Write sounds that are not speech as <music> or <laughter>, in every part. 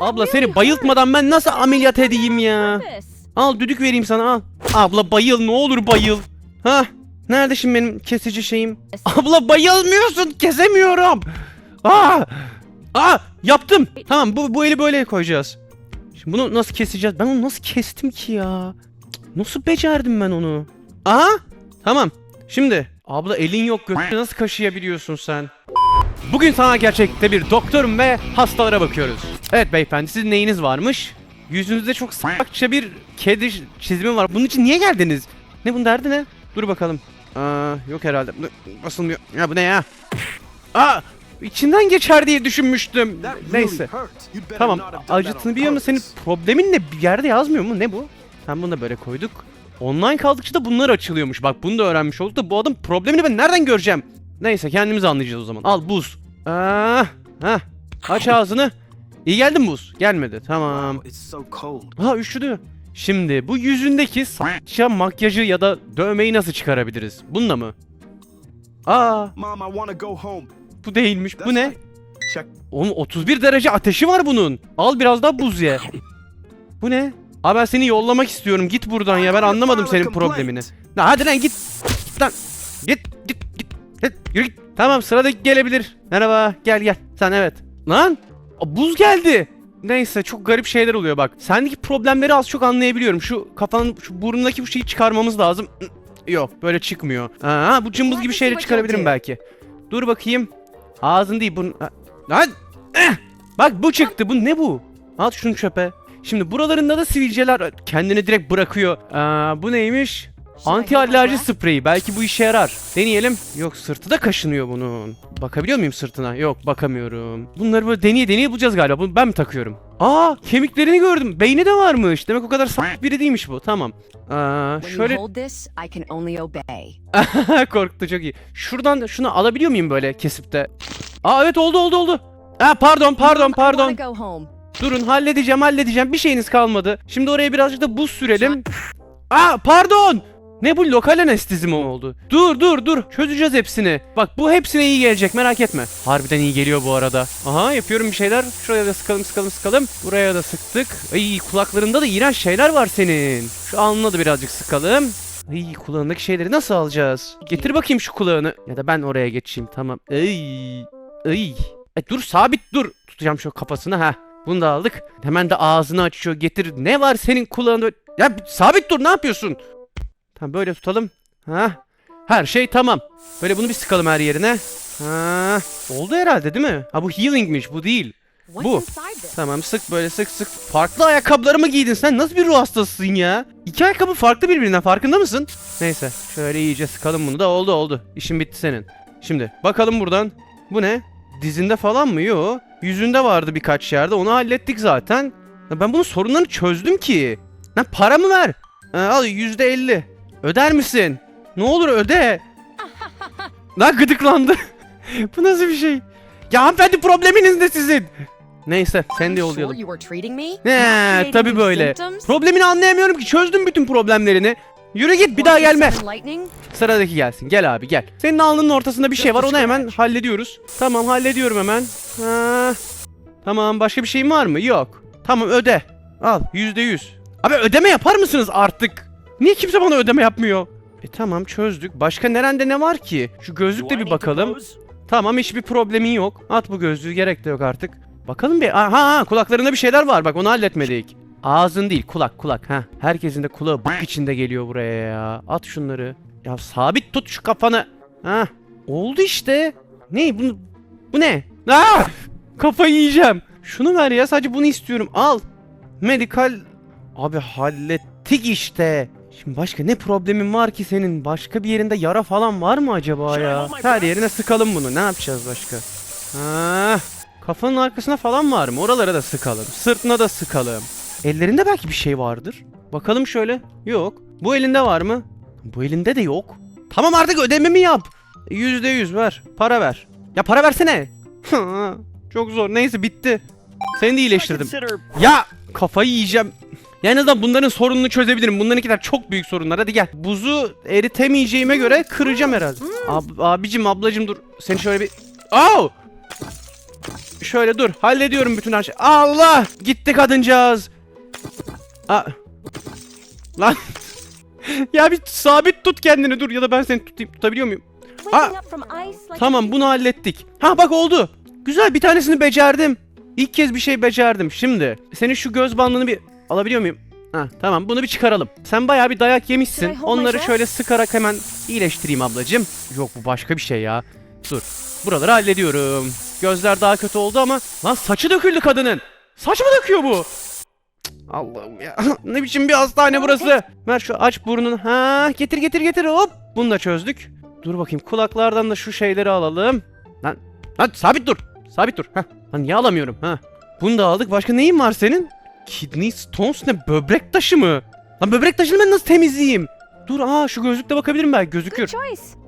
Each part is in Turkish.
Abla seni bayıltmadan ben nasıl ameliyat edeyim ya? Al düdük vereyim sana al. Abla bayıl ne olur bayıl. Ha? Nerede şimdi benim kesici şeyim? Abla bayılmıyorsun kesemiyorum. Aa! Aa! Yaptım. Tamam bu, bu eli böyle koyacağız. Şimdi bunu nasıl keseceğiz? Ben onu nasıl kestim ki ya? Nasıl becerdim ben onu? Aha! Tamam. Şimdi abla elin yok götünü nasıl kaşıyabiliyorsun sen? Bugün sana gerçekte bir doktorum ve hastalara bakıyoruz. Evet beyefendi sizin neyiniz varmış? Yüzünüzde çok salakça bir kedi çizimi var. Bunun için niye geldiniz? Ne bunun derdi ne? Dur bakalım. Aa, yok herhalde. Basılmıyor. Ya bu ne ya? Aa, içinden geçer diye düşünmüştüm. Neyse. Tamam. Acıtını biliyor? Senin problemin ne? Bir yerde yazmıyor mu? Ne bu? Sen bunu da böyle koyduk. Online kaldıkça da bunlar açılıyormuş. Bak bunu da öğrenmiş olduk da bu adam problemini ben nereden göreceğim? Neyse kendimiz anlayacağız o zaman. Al buz. Aa, heh. Aç ağzını. İyi geldi mi buz? Gelmedi. Tamam. Ha üşüdü. Şimdi bu yüzündeki saçma makyajı ya da dövmeyi nasıl çıkarabiliriz? Bununla mı? Aa bu değilmiş. Bu ne? Oğlum 31 derece ateşi var bunun. Al biraz daha buz ye. Bu ne? Abi ben seni yollamak istiyorum. Git buradan ya. Ben anlamadım senin problemini. La hadi lan git. Git lan. Git git git. git. Yürü git. Tamam sıradaki gelebilir. Merhaba. Gel gel. Sen evet. Lan. Buz geldi. Neyse çok garip şeyler oluyor bak. Sendeki problemleri az çok anlayabiliyorum. Şu kafanın şu burnundaki bu şeyi çıkarmamız lazım. Yok böyle çıkmıyor. Aa, bu cımbız gibi şeyleri çıkarabilirim belki. Dur bakayım. Ağzın değil burun. Ha, Lan! Eh! Bak bu çıktı. Bu ne bu? At şunu çöpe. Şimdi buralarında da sivilceler kendini direkt bırakıyor. Aa, bu neymiş? Anti alerji spreyi. Belki bu işe yarar. Deneyelim. Yok sırtı da kaşınıyor bunun. Bakabiliyor muyum sırtına? Yok bakamıyorum. Bunları böyle deneye deneye bulacağız galiba. Bunu ben mi takıyorum? Aa kemiklerini gördüm. Beyni de varmış. Demek o kadar saf biri değilmiş bu. Tamam. Aa, şöyle you hold this, I can only obey. <laughs> Korktu çok iyi. Şuradan şunu alabiliyor muyum böyle kesip de? Aa evet oldu oldu oldu. Aa pardon pardon pardon. Durun halledeceğim halledeceğim. Bir şeyiniz kalmadı. Şimdi oraya birazcık da buz sürelim. Aa pardon. Ne bu lokal anestezi mi oldu? Dur dur dur. Çözeceğiz hepsini. Bak bu hepsine iyi gelecek merak etme. Harbiden iyi geliyor bu arada. Aha yapıyorum bir şeyler. Şuraya da sıkalım sıkalım sıkalım. Buraya da sıktık. Ay kulaklarında da iğrenç şeyler var senin. Şu alnına da birazcık sıkalım. Ay kulağındaki şeyleri nasıl alacağız? Getir bakayım şu kulağını. Ya da ben oraya geçeyim tamam. Ay. Ay. E, dur sabit dur. Tutacağım şu kafasını ha. Bunu da aldık. Hemen de ağzını açıyor. Getir. Ne var senin kulağında? Ya sabit dur ne yapıyorsun? Tamam böyle tutalım. Ha. Her şey tamam. Böyle bunu bir sıkalım her yerine. Ha. Oldu herhalde değil mi? Ha bu healingmiş bu değil. Bu. Tamam sık böyle sık sık. Farklı ayakkabıları mı giydin sen? Nasıl bir ruh hastasısın ya? İki ayakkabı farklı birbirinden farkında mısın? Neyse şöyle iyice sıkalım bunu da oldu oldu. İşin bitti senin. Şimdi bakalım buradan. Bu ne? Dizinde falan mı? Yo. Yüzünde vardı birkaç yerde. Onu hallettik zaten. Ya ben bunun sorunlarını çözdüm ki. Lan paramı ver. Ha, al yüzde elli. Öder misin? Ne olur öde. <laughs> Lan gıdıklandı. <laughs> Bu nasıl bir şey? Ya hanımefendi probleminiz ne sizin? Neyse sen de yollayalım. creating tabi böyle. Problemini anlayamıyorum ki çözdüm bütün problemlerini. Yürü git bir daha gelme. Sıradaki gelsin. Gel abi gel. Senin alnının ortasında bir şey var onu hemen hallediyoruz. Tamam hallediyorum hemen. Ha. Tamam başka bir şeyin var mı? Yok. Tamam öde. Al yüzde yüz. Abi ödeme yapar mısınız artık? Niye kimse bana ödeme yapmıyor? E tamam çözdük. Başka nerede ne var ki? Şu gözlükle bir bakalım. Tamam hiçbir problemin yok. At bu gözlüğü gerek de yok artık. Bakalım bir. Aha ha, kulaklarında bir şeyler var bak onu halletmedik. Ağzın değil kulak kulak ha. Herkesin de kulağı bak içinde geliyor buraya ya. At şunları. Ya sabit tut şu kafanı. Ha. Oldu işte. Ne bu? Bu ne? Aa! Kafayı yiyeceğim. Şunu ver ya sadece bunu istiyorum. Al. Medikal. Abi hallettik işte. Şimdi başka ne problemin var ki senin? Başka bir yerinde yara falan var mı acaba ya? Her yerine sıkalım bunu. Ne yapacağız başka? Ha, kafanın arkasına falan var mı? Oralara da sıkalım. Sırtına da sıkalım. Ellerinde belki bir şey vardır. Bakalım şöyle. Yok. Bu elinde var mı? Bu elinde de yok. Tamam artık ödememi yap. Yüzde yüz ver. Para ver. Ya para versene. <laughs> Çok zor. Neyse bitti. Seni de iyileştirdim. Ya kafayı yiyeceğim. Ya en azından bunların sorununu çözebilirim. Bunlarınkiler çok büyük sorunlar. Hadi gel. Buzu eritemeyeceğime göre kıracağım herhalde. Ab abicim ablacım dur. Seni şöyle bir... Au! Şöyle dur. Hallediyorum bütün her şey. Allah! Gitti kadıncağız. Aa. Lan. <laughs> ya bir sabit tut kendini dur ya da ben seni tutayım. Tutabiliyor muyum? Like Tamam bunu hallettik. Ha bak oldu. Güzel bir tanesini becerdim. İlk kez bir şey becerdim. Şimdi senin şu göz bandını bir alabiliyor muyum? Ha tamam bunu bir çıkaralım. Sen bayağı bir dayak yemişsin. Onları şöyle sıkarak hemen iyileştireyim ablacığım. Yok bu başka bir şey ya. Dur. Buraları hallediyorum. Gözler daha kötü oldu ama lan saçı döküldü kadının. Saç mı döküyor bu? Allah'ım ya. <laughs> ne biçim bir hastane burası? Ver şu aç burnunu. Ha getir getir getir hop. Bunu da çözdük. Dur bakayım kulaklardan da şu şeyleri alalım. Lan lan sabit dur. Sabit dur. Heh. Lan niye alamıyorum? Ha. Bunu da aldık. Başka neyin var senin? Kidney stones ne? Böbrek taşı mı? Lan böbrek taşını ben nasıl temizleyeyim? Dur aa şu gözlükle bakabilirim belki gözükür.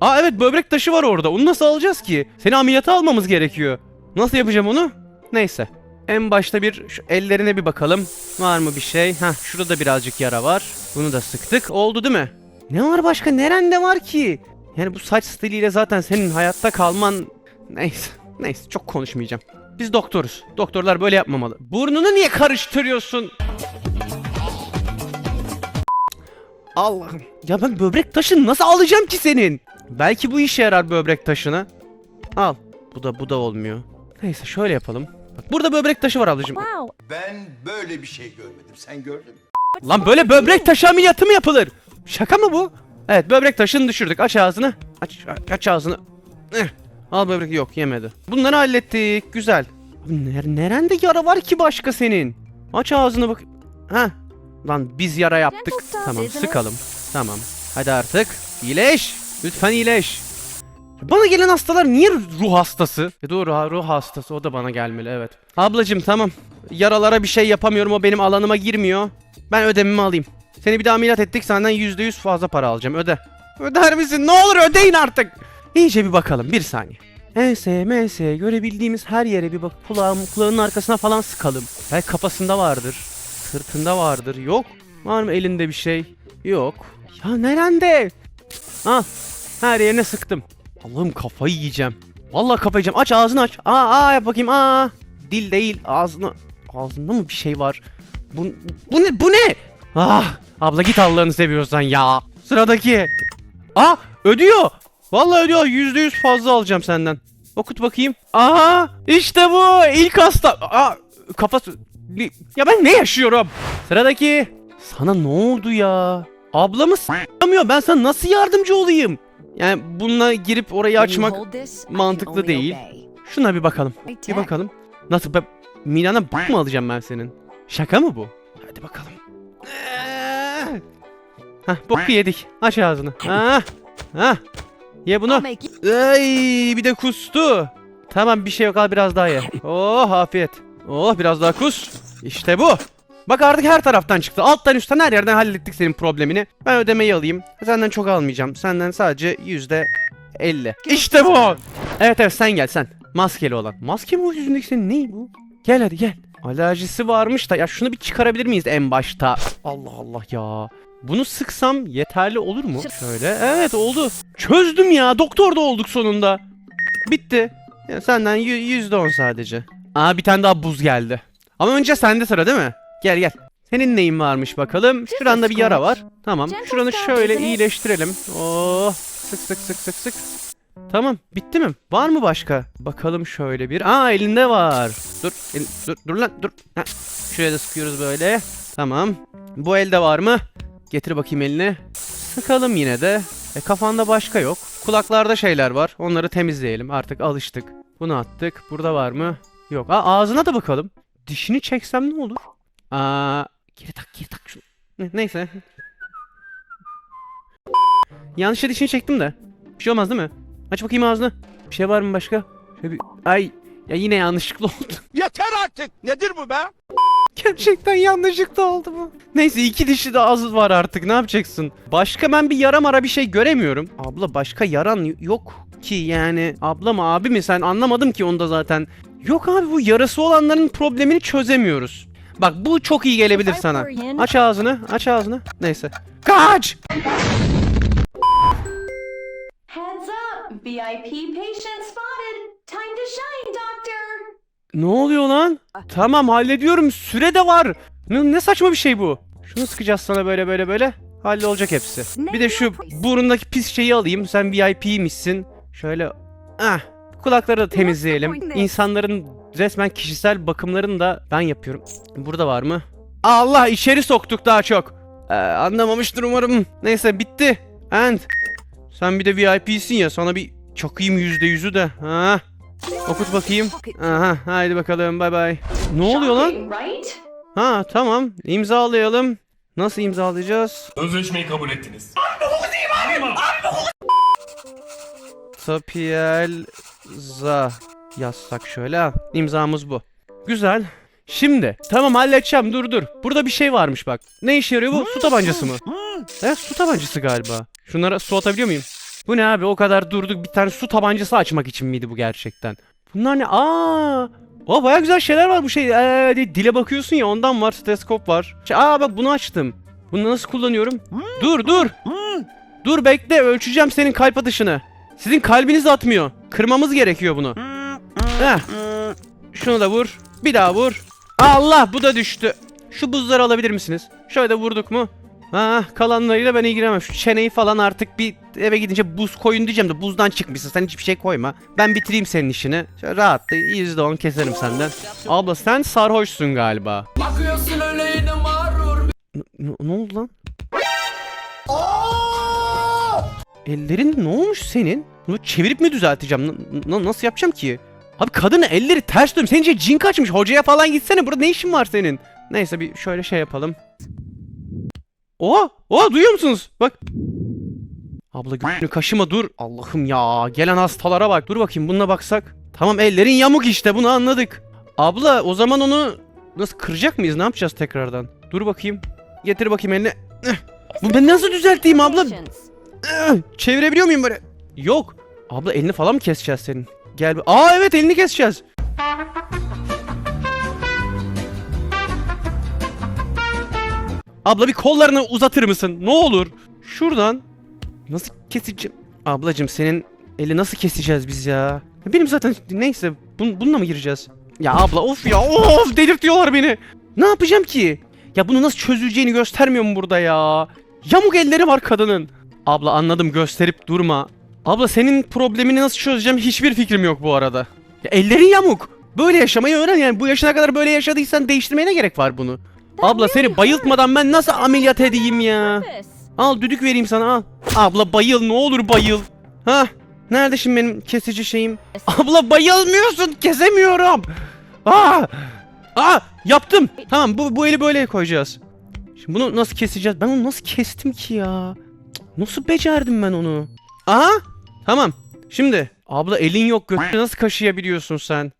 Aa evet böbrek taşı var orada. Onu nasıl alacağız ki? Seni ameliyata almamız gerekiyor. Nasıl yapacağım onu? Neyse. En başta bir şu ellerine bir bakalım. Var mı bir şey? Heh şurada da birazcık yara var. Bunu da sıktık. Oldu değil mi? Ne var başka? Nerende var ki? Yani bu saç stiliyle zaten senin hayatta kalman... Neyse. Neyse çok konuşmayacağım. Biz doktoruz. Doktorlar böyle yapmamalı. Burnunu niye karıştırıyorsun? Allah'ım. Ya ben böbrek taşını nasıl alacağım ki senin? Belki bu işe yarar böbrek taşını. Al. Bu da bu da olmuyor. Neyse şöyle yapalım. Bak burada böbrek taşı var ablacığım. Wow. Ben böyle bir şey görmedim. Sen gördün mü? Lan böyle böbrek taşı ameliyatı mı yapılır? Şaka mı bu? Evet böbrek taşını düşürdük. Aç ağzını. Aç, aç ağzını. Eh. Al böbrek yok yemedi. Bunları hallettik. Güzel. Ner nerende yara var ki başka senin? Aç ağzını bak. Ha. Lan biz yara yaptık. Tamam sıkalım. Tamam. Hadi artık. İyileş. Lütfen iyileş. Bana gelen hastalar niye ruh hastası? E doğru ha, ruh hastası o da bana gelmeli evet. Ablacım tamam. Yaralara bir şey yapamıyorum o benim alanıma girmiyor. Ben ödememi alayım. Seni bir daha ameliyat ettik senden %100 fazla para alacağım öde. Öder misin? Ne olur ödeyin artık. İyice bir bakalım bir saniye. ES, MS görebildiğimiz her yere bir bak kulağım, kulağının arkasına falan sıkalım. Belki kafasında vardır. Sırtında vardır. Yok. Var mı elinde bir şey? Yok. Ya nerende? Al. Her yerine sıktım. Allah'ım kafayı yiyeceğim. Vallahi kafayı yiyeceğim. Aç ağzını aç. Aa, aa yap bakayım. Aa. Dil değil. Ağzını. Ağzında mı bir şey var? Bu, bu ne? Bu ne? Ah. Abla git Allah'ını seviyorsan ya. Sıradaki. Aa ödüyor. Vallahi. Yüzde yüz fazla alacağım senden. Okut bakayım. Aha işte bu. İlk hasta. Aa kafası. Ya ben ne yaşıyorum? Sıradaki. Sana ne oldu ya? Ablamı s**amıyor. Ben sana nasıl yardımcı olayım? Yani bununla girip orayı açmak mantıklı değil. Şuna bir bakalım. Bir bakalım. Nasıl? Ben, Milana mı alacağım ben senin? Şaka mı bu? Hadi bakalım. Hah boku yedik. Aç ağzını. Ha. Ha. Ye bunu. Ay bir de kustu. Tamam bir şey yok al biraz daha ye. Oh afiyet. Oh biraz daha kus. İşte bu. Bak artık her taraftan çıktı. Alttan üstten her yerden hallettik senin problemini. Ben ödemeyi alayım. Senden çok almayacağım. Senden sadece yüzde elli. İşte bu. Evet evet sen gel sen. Maskeli olan. Maske mi o yüzündeki senin ne bu? Gel hadi gel. Alerjisi varmış da ya şunu bir çıkarabilir miyiz en başta? Allah Allah ya. Bunu sıksam yeterli olur mu? Şöyle. Evet oldu. Çözdüm ya. Doktor da olduk sonunda. Bitti. Ya senden yü- yüzde on sadece. Aa bir tane daha buz geldi. Ama önce sende sıra değil mi? Gel gel. Senin neyin varmış bakalım. Şuranda bir yara var. Tamam. Şuranı şöyle iyileştirelim. Oh. Sık sık sık sık sık. Tamam. Bitti mi? Var mı başka? Bakalım şöyle bir. Aa elinde var. Dur. el- dur, dur lan dur. Heh. Şuraya da sıkıyoruz böyle. Tamam. Bu elde var mı? Getir bakayım elini. Sıkalım yine de. E kafanda başka yok. Kulaklarda şeyler var. Onları temizleyelim. Artık alıştık. Bunu attık. Burada var mı? Yok. Aa, ağzına da bakalım. Dişini çeksem ne olur? Aa, geri tak geri tak şunu. Ne- Neyse. Yanlışla dişini çektim de. Bir şey olmaz değil mi? Aç bakayım ağzını. Bir şey var mı başka? Şöyle bir... Ay. Ya yine yanlışlıkla oldu. Yeter artık. Nedir bu be? Gerçekten yanlışlıkla oldu bu. Neyse iki dişi de az var artık ne yapacaksın? Başka ben bir yara mara bir şey göremiyorum. Abla başka yaran yok ki yani. Abla mı abi mi sen anlamadım ki onda zaten. Yok abi bu yarası olanların problemini çözemiyoruz. Bak bu çok iyi gelebilir sana. Aç ağzını aç ağzını. Neyse. Kaç! VIP patient spotted! Time to shine, Doctor! Ne oluyor lan? Tamam hallediyorum. Süre de var. Ne, ne saçma bir şey bu. Şunu sıkacağız sana böyle böyle böyle. Hallolacak hepsi. Bir de şu burundaki pis şeyi alayım. Sen VIP'mişsin. Şöyle ah kulakları da temizleyelim. İnsanların resmen kişisel bakımlarını da ben yapıyorum. Burada var mı? Allah içeri soktuk daha çok. Ee, anlamamıştır umarım. Neyse bitti. And sen bir de VIP'sin ya sana bir çakayım yüzde yüzü de. Ha. Okut bakayım. Aha haydi bakalım bay bay. Ne oluyor lan? Right? Ha tamam imzalayalım. Nasıl imzalayacağız? Sözleşmeyi kabul ettiniz. Tapiel za yazsak şöyle ha. İmzamız bu. Güzel. Şimdi tamam halledeceğim dur dur. Burada bir şey varmış bak. Ne işe yarıyor bu? Su tabancası mı? Evet su tabancası galiba. Şunlara su atabiliyor muyum? Bu ne abi o kadar durduk bir tane su tabancası açmak için miydi bu gerçekten? Bunlar ne? Aa! O baya güzel şeyler var bu şey. Ee, di- dile bakıyorsun ya ondan var. Stetoskop var. Şey, aa bak bunu açtım. Bunu nasıl kullanıyorum? Dur dur. Dur bekle ölçeceğim senin kalp atışını. Sizin kalbiniz atmıyor. Kırmamız gerekiyor bunu. Heh. Şunu da vur. Bir daha vur. Allah bu da düştü. Şu buzları alabilir misiniz? Şöyle vurduk mu? Ha, kalanlarıyla ben ilgilenemem. Şu çeneyi falan artık bir eve gidince buz koyun diyeceğim de buzdan çıkmışsın. Sen hiçbir şey koyma. Ben bitireyim senin işini. Şöyle rahat da %10 keserim senden. Abla sen sarhoşsun galiba. Bakıyorsun öyle yine mağrur Ne, oldu lan? Ellerin ne olmuş senin? Bunu çevirip mi düzelteceğim? N- n- nasıl yapacağım ki? Abi kadının elleri ters dönmüş. Sence cin kaçmış. Hocaya falan gitsene. Burada ne işin var senin? Neyse bir şöyle şey yapalım. Oha! Oha duyuyor musunuz? Bak. Abla gözünü kaşıma dur. Allah'ım ya. Gelen hastalara bak. Dur bakayım bununla baksak. Tamam ellerin yamuk işte bunu anladık. Abla o zaman onu nasıl kıracak mıyız? Ne yapacağız tekrardan? Dur bakayım. Getir bakayım elini. Eh. Bu ben nasıl düzelteyim abla? Eh, Çevirebiliyor muyum böyle? Yok. Abla elini falan mı keseceğiz senin? Gel. Aa evet elini keseceğiz. Abla bir kollarını uzatır mısın? Ne olur. Şuradan. Nasıl keseceğim? Ablacım senin eli nasıl keseceğiz biz ya? Benim zaten neyse bun, bununla mı gireceğiz? Ya abla of ya of delirtiyorlar beni. Ne yapacağım ki? Ya bunu nasıl çözüleceğini göstermiyor mu burada ya? Yamuk elleri var kadının. Abla anladım gösterip durma. Abla senin problemini nasıl çözeceğim hiçbir fikrim yok bu arada. Ya ellerin yamuk. Böyle yaşamayı öğren yani bu yaşına kadar böyle yaşadıysan değiştirmeye ne gerek var bunu? Abla seni bayıltmadan ben nasıl ameliyat edeyim ya? Al düdük vereyim sana al. Abla bayıl ne olur bayıl. Ha? Nerede şimdi benim kesici şeyim? Abla bayılmıyorsun kesemiyorum. Aa! Aa! Yaptım. Tamam bu, bu eli böyle koyacağız. Şimdi bunu nasıl keseceğiz? Ben onu nasıl kestim ki ya? Nasıl becerdim ben onu? Aha! Tamam. Şimdi abla elin yok götünü nasıl kaşıyabiliyorsun sen?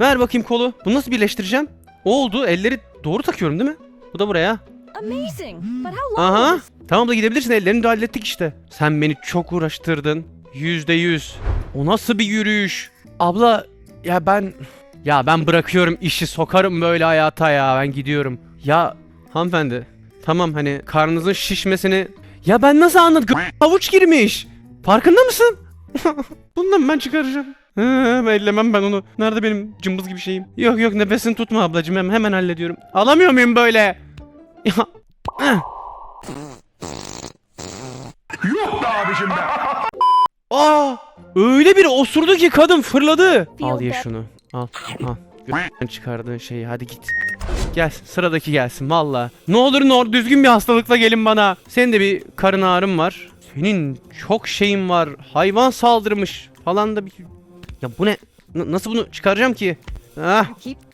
Ver bakayım kolu. Bunu nasıl birleştireceğim? Oldu. Elleri doğru takıyorum değil mi? Bu da buraya. Aha. Tamam da gidebilirsin. Ellerini de hallettik işte. Sen beni çok uğraştırdın. Yüzde yüz. O nasıl bir yürüyüş? Abla ya ben... Ya ben bırakıyorum işi sokarım böyle hayata ya. Ben gidiyorum. Ya hanımefendi. Tamam hani karnınızın şişmesini... Ya ben nasıl anladım? Havuç girmiş. Farkında mısın? <laughs> Bundan ben çıkaracağım. Hı, ellemem ben onu. Nerede benim cımbız gibi şeyim? Yok yok nefesini tutma ablacığım. Hemen, hemen hallediyorum. Alamıyor muyum böyle? Ya. Heh. Aa! Öyle bir osurdu ki kadın fırladı. Al ye şunu. Al. Al. Götünden çıkardığın şeyi hadi git. Gel sıradaki gelsin valla. Ne olur ne olur düzgün bir hastalıkla gelin bana. Senin de bir karın ağrın var. Senin çok şeyin var. Hayvan saldırmış falan da bir... Ya bu ne? N- nasıl bunu çıkaracağım ki? Ah.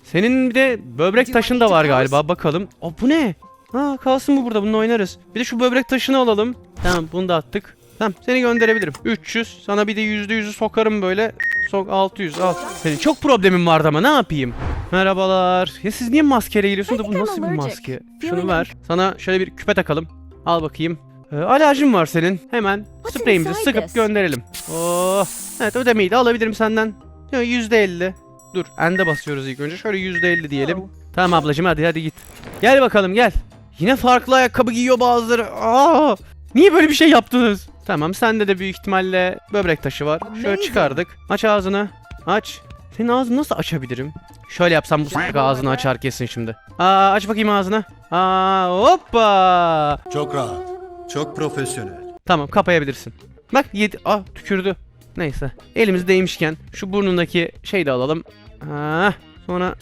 Senin bir de böbrek taşın da var galiba bakalım. Aa bu ne? Ha kalsın bu burada bununla oynarız. Bir de şu böbrek taşını alalım. Tamam bunu da attık. Tamam seni gönderebilirim. 300 sana bir de %100'ü sokarım böyle. Sok 600 al. Senin çok problemin vardı ama ne yapayım? Merhabalar. Ya siz niye maskeyle geliyorsunuz da bu nasıl bir maske? Şunu ver. Sana şöyle bir küpe takalım. Al bakayım. Ee, alerjin var senin. Hemen spreyimizi sıkıp gönderelim. Oh. Evet ödemeyi de alabilirim senden. Yo, %50. Dur ende basıyoruz ilk önce. Şöyle %50 diyelim. Oh. Tamam ablacığım hadi hadi git. Gel bakalım gel. Yine farklı ayakkabı giyiyor bazıları. Aa! Niye böyle bir şey yaptınız? Tamam sende de büyük ihtimalle böbrek taşı var. Şöyle çıkardık. Aç ağzını. Aç. Senin ağzını nasıl açabilirim? Şöyle yapsam bu salak ağzını açar kesin şimdi. Aa aç bakayım ağzını. Aa hoppa. Çok rahat. Çok profesyonel. Tamam kapayabilirsin. Bak yedi. Ah tükürdü. Neyse. Elimiz değmişken şu burnundaki şeyi de alalım. Ha, sonra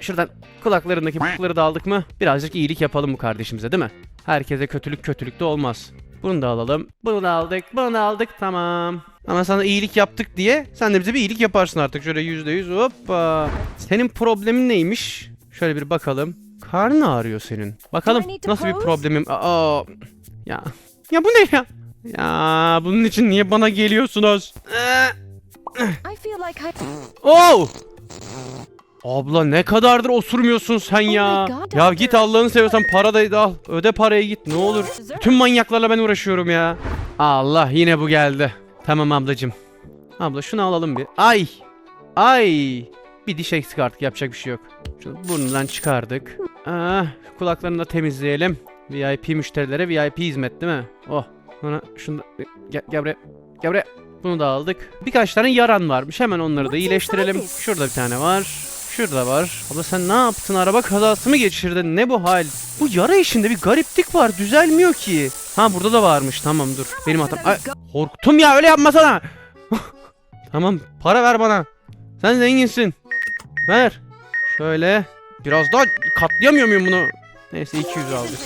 şuradan kulaklarındaki bukları da aldık mı? Birazcık iyilik yapalım bu kardeşimize değil mi? Herkese kötülük kötülük de olmaz. Bunu da alalım. Bunu da aldık. Bunu da aldık. Tamam. Ama sana iyilik yaptık diye sen de bize bir iyilik yaparsın artık. Şöyle yüzde yüz hoppa. Senin problemin neymiş? Şöyle bir bakalım. Karnın ağrıyor senin. Bakalım nasıl bir problemim. Aa, ya. Ya bu ne ya? Ya bunun için niye bana geliyorsunuz? Oh! Abla ne kadardır osurmuyorsun sen ya? Oh ya git Allah'ını seviyorsan para da al. Öde parayı git ne olur. Tüm manyaklarla ben uğraşıyorum ya. Allah yine bu geldi. Tamam ablacım. Abla şunu alalım bir. Ay! Ay! Bir diş eksik artık yapacak bir şey yok. Şunu burnundan çıkardık. Ah, kulaklarını da temizleyelim. VIP müşterilere VIP hizmet değil mi? Oh. Sonra şunu da... Gel, gel buraya. Gel buraya. Bunu da aldık. Birkaç tane yaran varmış. Hemen onları da iyileştirelim. Şurada bir tane var. Şurada var. Abla sen ne yaptın? Araba kazası mı geçirdin? Ne bu hal? Bu yara işinde bir gariplik var. Düzelmiyor ki. Ha burada da varmış. Tamam dur. Benim hatam. Ay, korktum ya öyle yapmasana. <laughs> tamam para ver bana. Sen zenginsin. Ver. Şöyle. Biraz daha katlayamıyor muyum bunu? Neyse 200 aldık.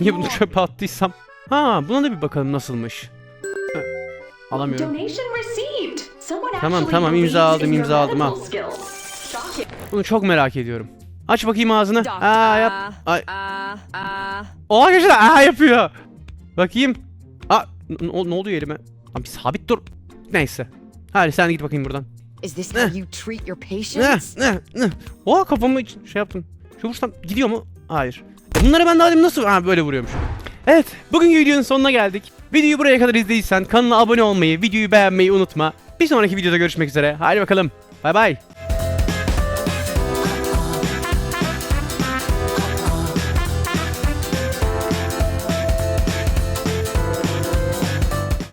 Niye bunu çöpe attıysam? Ha buna da bir bakalım nasılmış. Alamıyorum. Tamam, tamam, imza aldım, imza aldım. Shocking. Bunu çok merak ediyorum. Aç bakayım ağzını. Aa yap. Ay. Uh, uh. O arkadaşlar aa yapıyor. Bakayım. Aa n- n- ne oluyor elime? Abi sabit dur. Neyse. Hadi sen git bakayım buradan. Is this how you treat your Ne patients? ne ne. Oha kafamı şey yaptım. Şu vursam gidiyor mu? Hayır. E Bunları ben daha demin nasıl ha böyle vuruyormuş. Evet, bugünkü videonun sonuna geldik. Videoyu buraya kadar izlediysen kanala abone olmayı, videoyu beğenmeyi unutma. Bir sonraki videoda görüşmek üzere. Hadi bakalım. Bay bay.